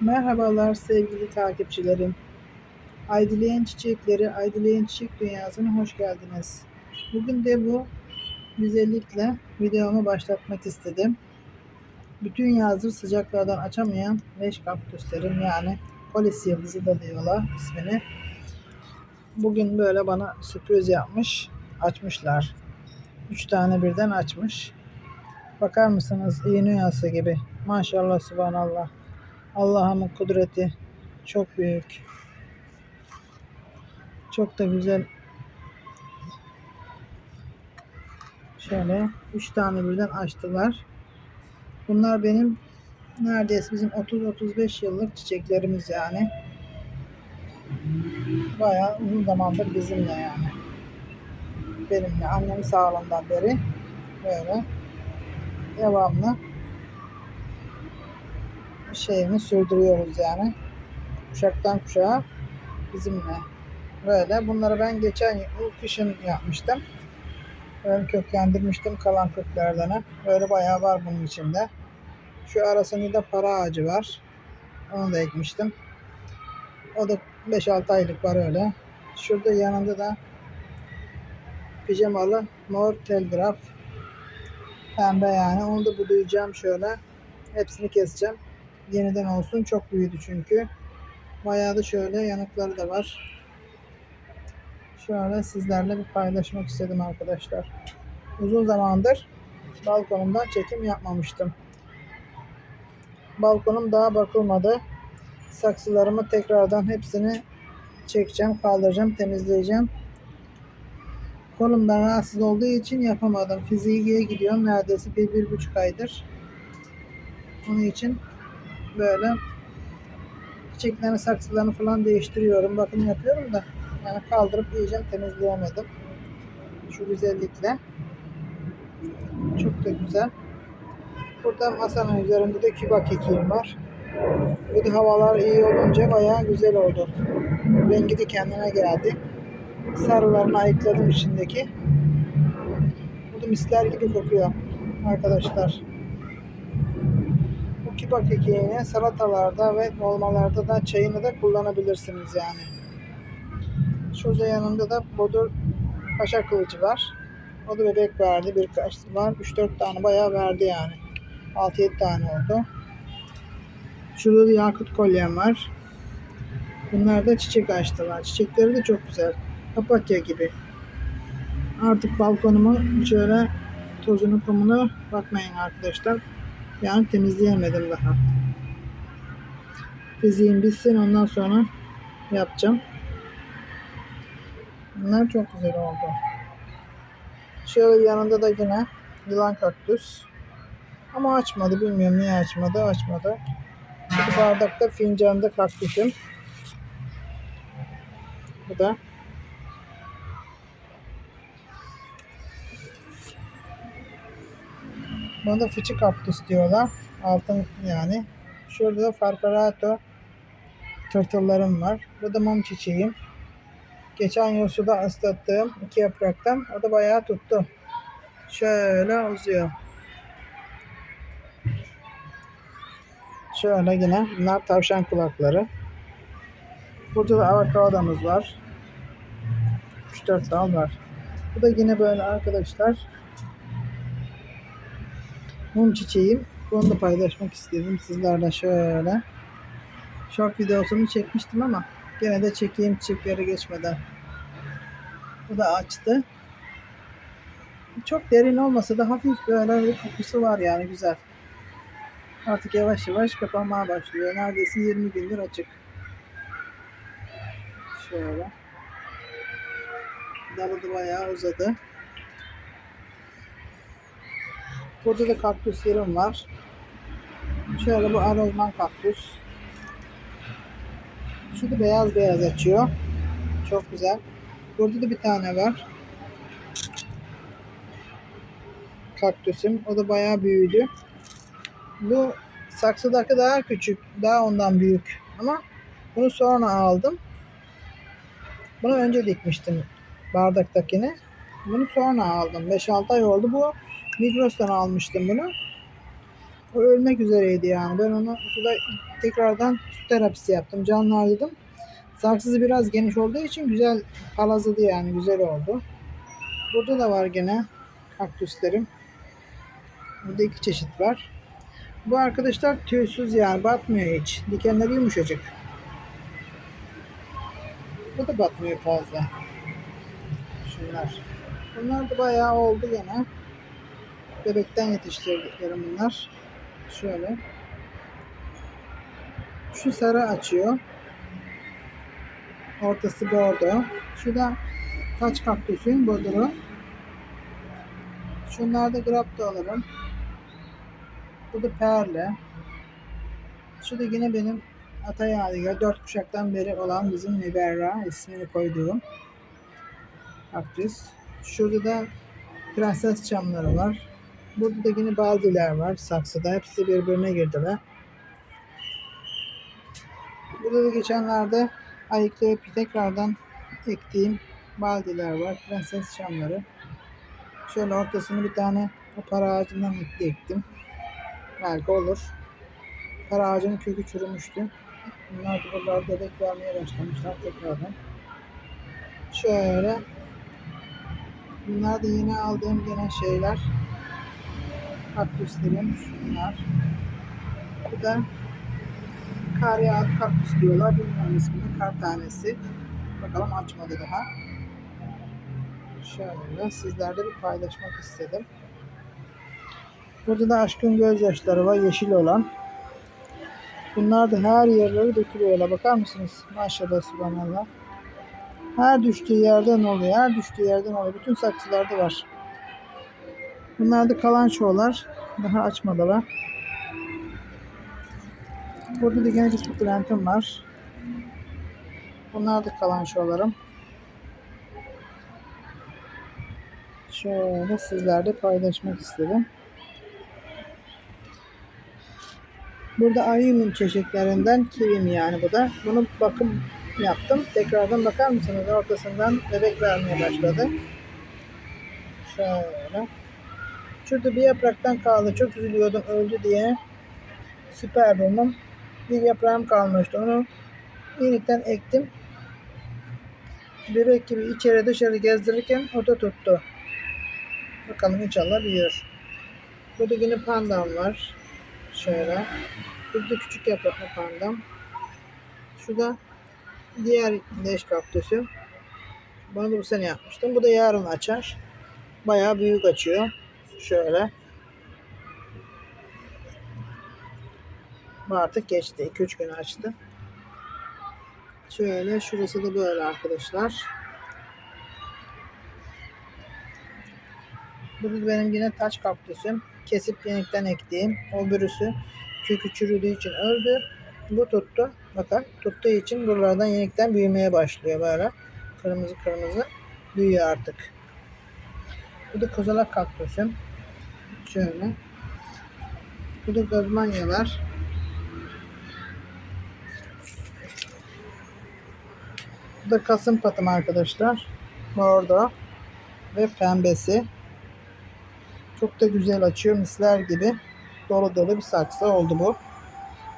Merhabalar sevgili takipçilerim. Aydileyen Çiçekleri, Aydileyen Çiçek Dünyası'na hoş geldiniz. Bugün de bu güzellikle videomu başlatmak istedim. Bütün yazdır sıcaklardan açamayan leş kaktüslerim yani polis yıldızı da diyorlar ismini. Bugün böyle bana sürpriz yapmış, açmışlar. Üç tane birden açmış. Bakar mısınız iğne yası gibi. Maşallah subhanallah. Allah'ımın kudreti çok büyük. Çok da güzel. Şöyle üç tane birden açtılar. Bunlar benim neredeyse bizim 30-35 yıllık çiçeklerimiz yani. Bayağı uzun zamandır bizimle yani. Benimle annem sağlığından beri böyle devamlı şeyini sürdürüyoruz yani. Kuşaktan kuşağa bizimle. Böyle. Bunları ben geçen yıl kışın yapmıştım. Böyle köklendirmiştim kalan köklerden. Böyle bayağı var bunun içinde. Şu arasında da para ağacı var. Onu da ekmiştim. O da 5-6 aylık var öyle. Şurada yanında da pijamalı mor telgraf. Pembe yani. Onu da budayacağım şöyle. Hepsini keseceğim yeniden olsun. Çok büyüdü çünkü. Bayağı da şöyle yanıkları da var. Şöyle sizlerle bir paylaşmak istedim arkadaşlar. Uzun zamandır balkonumdan çekim yapmamıştım. Balkonum daha bakılmadı. Saksılarımı tekrardan hepsini çekeceğim, kaldıracağım, temizleyeceğim. Kolumdan rahatsız olduğu için yapamadım. Fiziğe gidiyorum neredeyse bir, bir buçuk aydır. Onun için böyle çiçeklerin saksılarını falan değiştiriyorum. Bakın yapıyorum da yani kaldırıp iyice temizleyemedim. Şu güzellikle. Çok da güzel. Burada masanın üzerinde de küba kekiğim var. Bu da havalar iyi olunca bayağı güzel oldu. Rengi de kendine geldi. Sarılarını ayıkladım içindeki. Bu da misler gibi kokuyor arkadaşlar kibar kekiğini salatalarda ve dolmalarda da çayını da kullanabilirsiniz yani. Şurada yanında da bodur paşa kılıcı var. O da bebek verdi. Birkaç var. 3-4 tane bayağı verdi yani. 6-7 tane oldu. Şurada da yakut kolyem var. Bunlar da çiçek açtılar. Çiçekleri de çok güzel. Papatya gibi. Artık balkonumu şöyle tozunu kumunu bakmayın arkadaşlar. Yani temizleyemedim daha. Fiziğim bitsin ondan sonra yapacağım. Bunlar çok güzel oldu. Şöyle yanında da yine yılan kaktüs. Ama açmadı. Bilmiyorum niye açmadı. Açmadı. Bu bardakta fincanda kaktüsüm. Bu da Buna da fıçı kaktüs diyorlar. Altın yani. Şurada da farfarato tırtıllarım var. Bu da mum çiçeğim. Geçen yıl suda ıslattığım iki yapraktan. O da bayağı tuttu. Şöyle uzuyor. Şöyle yine bunlar tavşan kulakları. Burada da avokadomuz var. 3-4 dal var. Bu da yine böyle arkadaşlar mum çiçeğim. Bunu da paylaşmak istedim sizlerle şöyle. Short videosunu çekmiştim ama gene de çekeyim çiçekleri geçmeden. Bu da açtı. Çok derin olmasa da hafif böyle bir kokusu var yani güzel. Artık yavaş yavaş kapanmaya başlıyor. Neredeyse 20 gündür açık. Şöyle. Dalı da bayağı uzadı. Burada da kaktüslerim var. Şöyle bu arozman kaktüs. Şu da beyaz beyaz açıyor. Çok güzel. Burada da bir tane var. Kaktüsüm. O da bayağı büyüdü. Bu saksıdaki daha küçük. Daha ondan büyük. Ama bunu sonra aldım. Bunu önce dikmiştim bardaktakini. Bunu sonra aldım. 5-6 ay oldu. Bu Migros'tan almıştım bunu. O ölmek üzereydi yani. Ben onu suda tekrardan su terapisi yaptım. Canlandırdım. Saksısı biraz geniş olduğu için güzel palazladı yani. Güzel oldu. Burada da var gene kaktüslerim. Burada iki çeşit var. Bu arkadaşlar tüysüz yani batmıyor hiç. Dikenleri yumuşacık. Bu da batmıyor fazla. Şunlar. Bunlar da bayağı oldu gene. Bebekten yetiştirdiklerim bunlar. Şöyle. Şu sarı açıyor. Ortası bordo. Şu da taç kaktüsün boduru. Şunlar da grapta alırım. Bu da perle. Şu da yine benim ata yadigar. Dört kuşaktan beri olan bizim Niberra ismini koyduğum kaktüs. Şurada da prenses çamları var. Burada da yine baldiler var saksıda. Hepsi birbirine girdiler. Burada da geçenlerde ayıklayıp tekrardan ektiğim baldiler var. Prenses çamları. Şöyle ortasını bir tane para ağacından ektim. Belki olur. Para ağacının kökü çürümüştü. Bunlar da buralarda bebek vermeye başlamışlar tekrardan. Şöyle. Bunlar da yine aldığım gene şeyler. Kaktüslerim şunlar. Bu da kar yağdı kaktüs diyorlar. Bilmiyorum ismini. Kar tanesi. Bakalım açmadı daha. Şöyle sizlerle bir paylaşmak istedim. Burada da aşkın gözyaşları var. Yeşil olan. Bunlar da her yerleri dökülüyorlar. Bakar mısınız? Maşallah subhanallah. Her düştüğü yerden oluyor. Her düştüğü yerden oluyor. Bütün saksılarda var. Bunlar da kalan çoğular. Daha açmadılar. Burada da gene bir sukulentim var. Bunlar da kalan çoğularım. Şöyle sizlerle paylaşmak istedim. Burada ayımın çeşitlerinden kivim yani bu da. Bunu bakım yaptım. Tekrardan bakar mısınız? Ortasından bebek vermeye başladı. Şöyle. Şurada bir yapraktan kaldı. Çok üzülüyordum öldü diye. Süper bulmam. Bir yaprağım kalmıştı. Onu yeniden ektim. Bebek gibi içeri dışarı gezdirirken o da tuttu. Bakalım inşallah büyür. Burada yine pandam var. Şöyle. Burada küçük yapraklı pandam. Şurada diğer leş kaktüsü. Bunu da bu sene yapmıştım. Bu da yarın açar. Bayağı büyük açıyor. Şöyle. Bu artık geçti. 2-3 gün açtı. Şöyle şurası da böyle arkadaşlar. Burada benim yine taç kaktüsüm. Kesip yenikten ektiğim. O bürüsü kökü çürüdüğü için öldü. Bu tuttu. Bakın tuttuğu için buralardan yenikten büyümeye başlıyor böyle. Kırmızı kırmızı büyüyor artık. Bu da kozalak kaktüsüm. Şöyle. Bu da gazmanyalar. Bu da kasım patım arkadaşlar. Bordo ve pembesi. Çok da güzel açıyor misler gibi. Dolu dolu bir saksı oldu bu.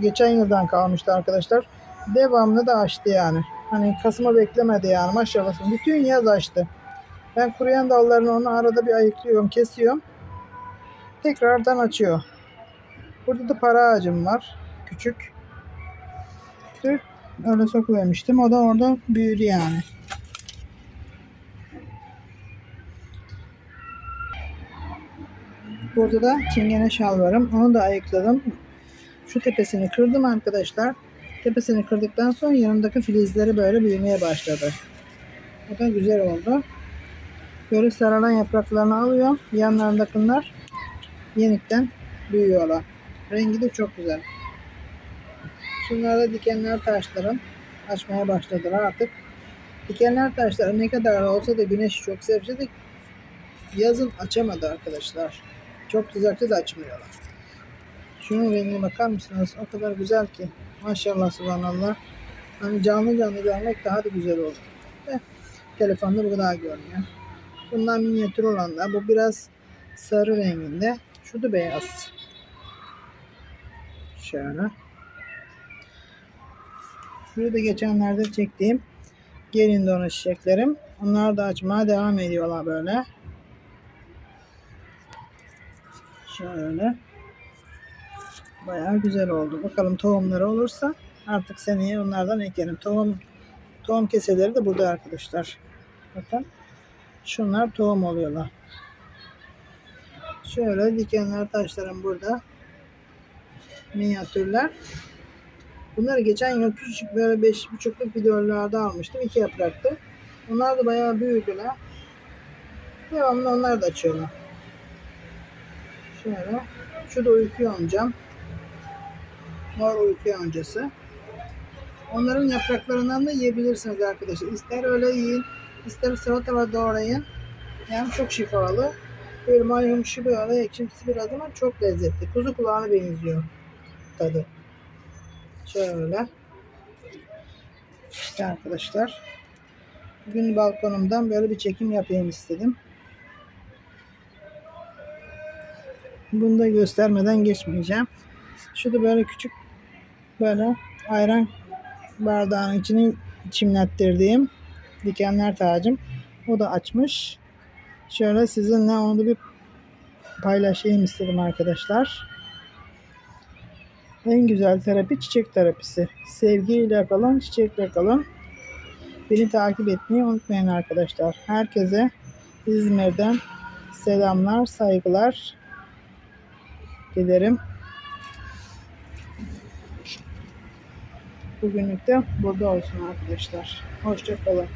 Geçen yıldan kalmıştı arkadaşlar. Devamlı da açtı yani. Hani Kasım'a beklemedi yani maşallah. Bütün yaz açtı. Ben kuruyan dallarını onu arada bir ayıklıyorum, kesiyorum. Tekrardan açıyor. Burada da para ağacım var. Küçük. Öyle sokuvermiştim. O da orada büyüdü yani. Burada da çingene şalvarım. Onu da ayıkladım. Şu tepesini kırdım arkadaşlar. Tepesini kırdıktan sonra yanındaki filizleri böyle büyümeye başladı. O da güzel oldu. Böyle saralan yapraklarını alıyor. Yanlarındakiler yenikten büyüyorlar. Rengi de çok güzel. Şunlarda dikenler taşlarım. Açmaya başladılar artık. Dikenler taşları ne kadar olsa da güneşi çok sevse de yazın açamadı arkadaşlar. Çok sıcakta da açmıyorlar. Şunun rengine bakar mısınız? O kadar güzel ki. Maşallah subhanallah. Hani canlı canlı görmek daha da güzel olur. De, telefonda bu kadar görünüyor. Bundan minyatür olanlar. Bu biraz sarı renginde. Şu beyaz. Şöyle. Şurada geçenlerde çektiğim gelin donu çiçeklerim. Onlar da açmaya devam ediyorlar böyle. Şöyle. Bayağı güzel oldu. Bakalım tohumları olursa artık seneye onlardan ekerim. Tohum tohum keseleri de burada arkadaşlar. Bakın. Şunlar tohum oluyorlar. Şöyle dikenler taşlarım burada. Minyatürler. Bunları geçen yıl küçük böyle beş buçukluk videolarda almıştım. iki yapraktı. Onlar da bayağı büyüdüler. Devamlı onlar da açıyorlar. Şöyle. Şu da uyku yoncam. Mor uyku yoncası. Onların yapraklarından da yiyebilirsiniz arkadaşlar. İster öyle yiyin, ister salatalar doğrayın. Yani çok şifalı. Böyle mayhoşu böyle ekşimsi biraz ama çok lezzetli. Kuzu kulağına benziyor tadı. Şöyle. İşte arkadaşlar. Bugün balkonumdan böyle bir çekim yapayım istedim. Bunu da göstermeden geçmeyeceğim. Şu da böyle küçük böyle ayran bardağın içini çimlettirdiğim dikenler tacım. O da açmış. Şöyle sizinle onu bir paylaşayım istedim arkadaşlar. En güzel terapi çiçek terapisi. Sevgiyle kalın, çiçekle kalın. Beni takip etmeyi unutmayın arkadaşlar. Herkese İzmir'den selamlar, saygılar dilerim. Bugünlük de burada olsun arkadaşlar. Hoşçakalın.